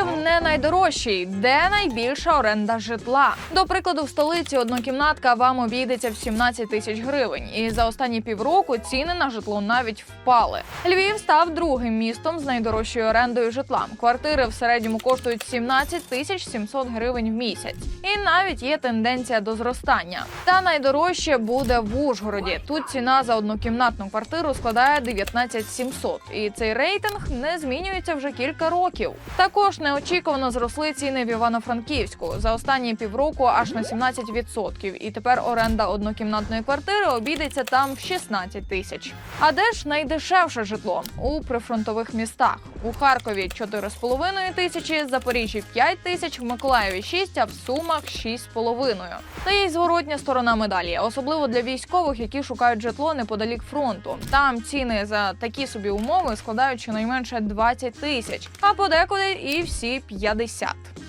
Львів не найдорожчий, де найбільша оренда житла. До прикладу, в столиці однокімнатка вам обійдеться в 17 тисяч гривень, і за останні півроку ціни на житло навіть впали. Львів став другим містом з найдорожчою орендою житла. Квартири в середньому коштують 17 тисяч 700 гривень в місяць, і навіть є тенденція до зростання. Та найдорожче буде в Ужгороді. Тут ціна за однокімнатну квартиру складає 19 700. І цей рейтинг не змінюється вже кілька років. Також неочікувано зросли ціни в Івано-Франківську за останні півроку аж на 17%. І тепер оренда однокімнатної квартири обійдеться там в 16 тисяч. А де ж найдешевше житло? У прифронтових містах. У Харкові 4,5 тисячі, Запоріжжі 5 тисяч, в Миколаєві 6, а в Сумах 6,5. Та є й зворотня сторона медалі, особливо для військових, які шукають житло неподалік фронту. Там ціни за такі собі умови складають щонайменше 20 тисяч, а подекуди і всі 50.